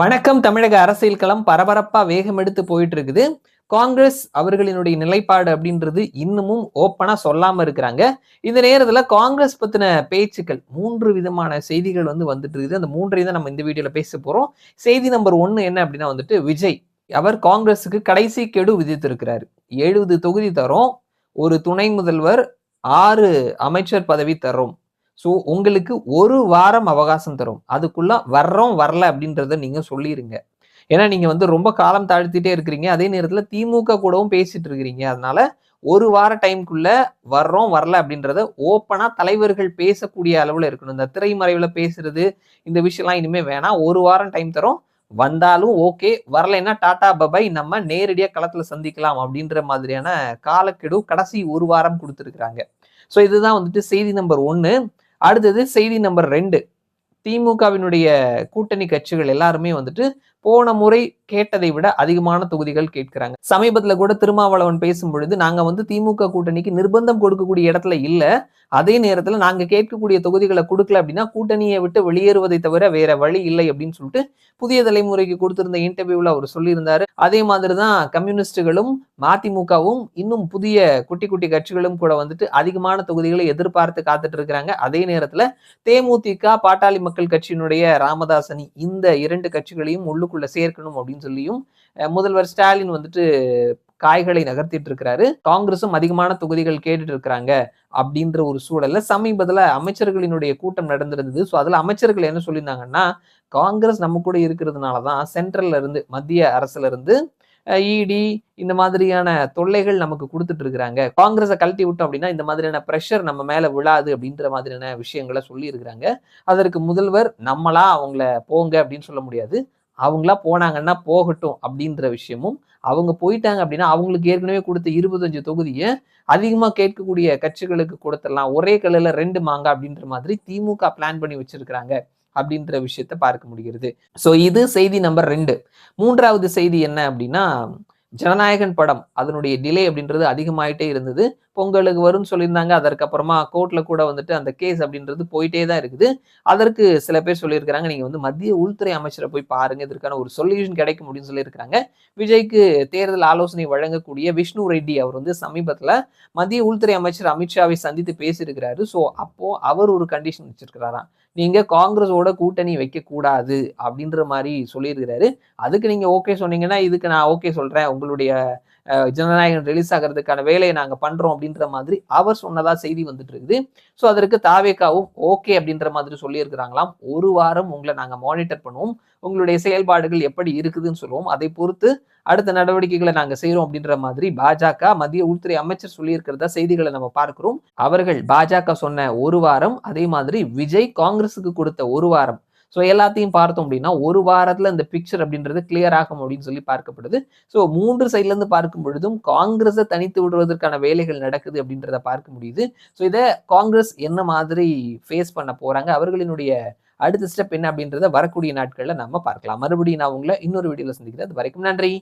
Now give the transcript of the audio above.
வணக்கம் தமிழக அரசியல் களம் பரபரப்பா வேகம் எடுத்து போயிட்டு இருக்குது காங்கிரஸ் அவர்களினுடைய நிலைப்பாடு அப்படின்றது இன்னமும் ஓப்பனா சொல்லாம இருக்கிறாங்க. இந்த நேரத்துல காங்கிரஸ் பத்தின பேச்சுக்கள் மூன்று விதமான செய்திகள் வந்து வந்துட்டு இருக்குது அந்த மூன்றையும் தான் நம்ம இந்த வீடியோல பேச போறோம். செய்தி நம்பர் ஒன்னு என்ன அப்படின்னா வந்துட்டு விஜய் அவர் காங்கிரஸுக்கு கடைசி கெடு விதித்திருக்கிறாரு. எழுபது தொகுதி தரும் ஒரு துணை முதல்வர் ஆறு அமைச்சர் பதவி தரும். ஸோ உங்களுக்கு ஒரு வாரம் அவகாசம் தரும். அதுக்குள்ள வர்றோம் வரல அப்படின்றத நீங்க சொல்லிடுங்க ஏன்னா நீங்க வந்து ரொம்ப காலம் தாழ்த்திட்டே இருக்கிறீங்க. அதே நேரத்தில் திமுக கூடவும் பேசிட்டு இருக்கிறீங்க. அதனால ஒரு வார டைம்குள்ள வர்றோம் வரல அப்படின்றத ஓப்பனா தலைவர்கள் பேசக்கூடிய அளவில் இருக்கணும். இந்த திரைமறைவில் பேசுறது இந்த விஷயம்லாம் இனிமே வேணாம். ஒரு வாரம் டைம் தரும். வந்தாலும் ஓகே வரலைன்னா டாடா பபாய் நம்ம நேரடியாக களத்தில் சந்திக்கலாம் அப்படின்ற மாதிரியான காலக்கெடு கடைசி ஒரு வாரம் கொடுத்துருக்குறாங்க. ஸோ இதுதான் வந்துட்டு செய்தி நம்பர் ஒன்று அடுத்தது செய்தி நம்பர் ரெண்டு. திமுகவினுடைய கூட்டணி கட்சிகள் எல்லாருமே வந்துட்டு போன முறை கேட்டதை விட அதிகமான தொகுதிகள் கேட்கிறாங்க. சமீபத்துல கூட திருமாவளவன் பேசும் பொழுது நாங்க வந்து திமுக கூட்டணிக்கு நிர்பந்தம் கொடுக்கக்கூடிய இடத்துல இல்ல. அதே நேரத்துல நாங்க கேட்கக்கூடிய தொகுதிகளை கொடுக்கல அப்படின்னா கூட்டணியை விட்டு வெளியேறுவதை தவிர வேற வழி இல்லை அப்படின்னு சொல்லிட்டு புதிய தலைமுறைக்கு கொடுத்திருந்த இன்டர்வியூல அவர் சொல்லியிருந்தாரு. அதே மாதிரிதான் கம்யூனிஸ்டுகளும் மதிமுகவும் இன்னும் புதிய குட்டி குட்டி கட்சிகளும் கூட வந்துட்டு அதிகமான தொகுதிகளை எதிர்பார்த்து காத்துட்டு இருக்கிறாங்க. அதே நேரத்துல தேமுதிக பாட்டாளி மக்கள் கட்சியினுடைய ராமதாசனி இந்த இரண்டு கட்சிகளையும் உள்ளுக்குள்ள சேர்க்கணும் அப்படின்னு சொல்லியும் முதல்வர் ஸ்டாலின் வந்துட்டு காய்களை நகர்த்திட்டு இருக்கிறாரு. காங்கிரஸும் அதிகமான தொகுதிகள் கேட்டுட்டு இருக்கிறாங்க அப்படின்ற ஒரு சூழல்ல சமீபத்துல அமைச்சர்களினுடைய கூட்டம் நடந்திருந்தது. ஸோ அதுல அமைச்சர்கள் என்ன சொல்லியிருந்தாங்கன்னா காங்கிரஸ் நம்ம கூட இருக்கிறதுனாலதான் சென்ட்ரல்ல இருந்து மத்திய அரசுல இருந்து இடி இந்த மாதிரியான தொல்லைகள் நமக்கு கொடுத்துட்டு இருக்கிறாங்க. காங்கிரஸை கழட்டி விட்டோம் அப்படின்னா இந்த மாதிரியான ப்ரெஷர் நம்ம மேலே விழாது அப்படின்ற மாதிரியான விஷயங்களை சொல்லியிருக்கிறாங்க அதற்கு முதல்வர் நம்மளா அவங்கள போங்க அப்படின்னு சொல்ல முடியாது. அவங்களா போனாங்கன்னா போகட்டும் அப்படின்ற விஷயமும் அவங்க போயிட்டாங்க அப்படின்னா அவங்களுக்கு ஏற்கனவே கொடுத்த இருபத்தஞ்சு தொகுதியை அதிகமாக கேட்கக்கூடிய கட்சிகளுக்கு கொடுத்துடலாம். ஒரே கல்லுல ரெண்டு மாங்க அப்படின்ற மாதிரி திமுக பிளான் பண்ணி வச்சிருக்கிறாங்க. அப்படின்ற விஷயத்த பார்க்க முடிகிறது. ஸோ இது செய்தி நம்பர் ரெண்டு. மூன்றாவது செய்தி என்ன அப்படின்னா ஜனநாயகன் படம் அதனுடைய டிலே அப்படின்றது அதிகமாயிட்டே இருந்தது. பொங்கலுக்கு வரும்னு சொல்லியிருந்தாங்க. அதற்கப்புறமா கோர்ட்ல கூட வந்துட்டு அந்த கேஸ் அப்படின்றது போயிட்டே தான் இருக்குது. அதற்கு சில பேர் சொல்லியிருக்கிறாங்க நீங்க வந்து மத்திய உள்துறை அமைச்சரை போய் பாருங்க. இதற்கான ஒரு சொல்யூஷன் கிடைக்கும் அப்படின்னு சொல்லியிருக்கிறாங்க. விஜய்க்கு தேர்தல் ஆலோசனை வழங்கக்கூடிய விஷ்ணு ரெட்டி அவர் வந்து சமீபத்துல மத்திய உள்துறை அமைச்சர் அமித்ஷாவை சந்தித்து பேசியிருக்கிறாரு. ஸோ அப்போ அவர் ஒரு கண்டிஷன் வச்சிருக்கிறாராம். நீங்க காங்கிரஸோட கூட்டணி வைக்க கூடாது அப்படின்ற மாதிரி சொல்லியிருக்கிறாரு. அதுக்கு நீங்க ஓகே சொன்னீங்கன்னா இதுக்கு நான் ஓகே சொல்றேன். உங்களுடைய ஜனநாயகம் ரிலீஸ் ஆகிறதுக்கான வேலையை நாங்க பண்றோம். அப்படின்ற மாதிரி அவர் சொன்னதா செய்தி வந்துட்டு இருக்குது ஸோ அதற்கு தாவேக்காவும் ஓகே அப்படின்ற மாதிரி சொல்லியிருக்கிறாங்களாம். ஒரு வாரம் உங்களை நாங்க மானிட்டர் பண்ணுவோம். உங்களுடைய செயல்பாடுகள் எப்படி இருக்குதுன்னு சொல்லுவோம். அதை பொறுத்து அடுத்த நடவடிக்கைகளை நாங்கள் செய்கிறோம் அப்படின்ற மாதிரி பாஜக மத்திய உள்துறை அமைச்சர் சொல்லியிருக்கிறதா செய்திகளை நம்ம பார்க்கிறோம். அவர்கள் பாஜக சொன்ன ஒரு வாரம் அதே மாதிரி விஜய் காங்கிரஸுக்கு கொடுத்த ஒரு வாரம் ஸோ எல்லாத்தையும் பார்த்தோம் அப்படின்னா ஒரு வாரத்தில் இந்த பிக்சர் அப்படின்றது கிளியர் ஆகும் அப்படின்னு சொல்லி பார்க்கப்படுது. ஸோ மூன்று சைட்லேருந்து பார்க்கும் பொழுதும் காங்கிரஸை தனித்து விடுவதற்கான வேலைகள் நடக்குது அப்படின்றத பார்க்க முடியுது. ஸோ இதை காங்கிரஸ் என்ன மாதிரி ஃபேஸ் பண்ண போகிறாங்க அவர்களினுடைய அடுத்த ஸ்டெப் என்ன அப்படின்றத வரக்கூடிய நாட்களில் நம்ம பார்க்கலாம். மறுபடியும் நான் உங்களை இன்னொரு வீடியோவில் சந்திக்கிறேன். அது வரைக்கும் நன்றி.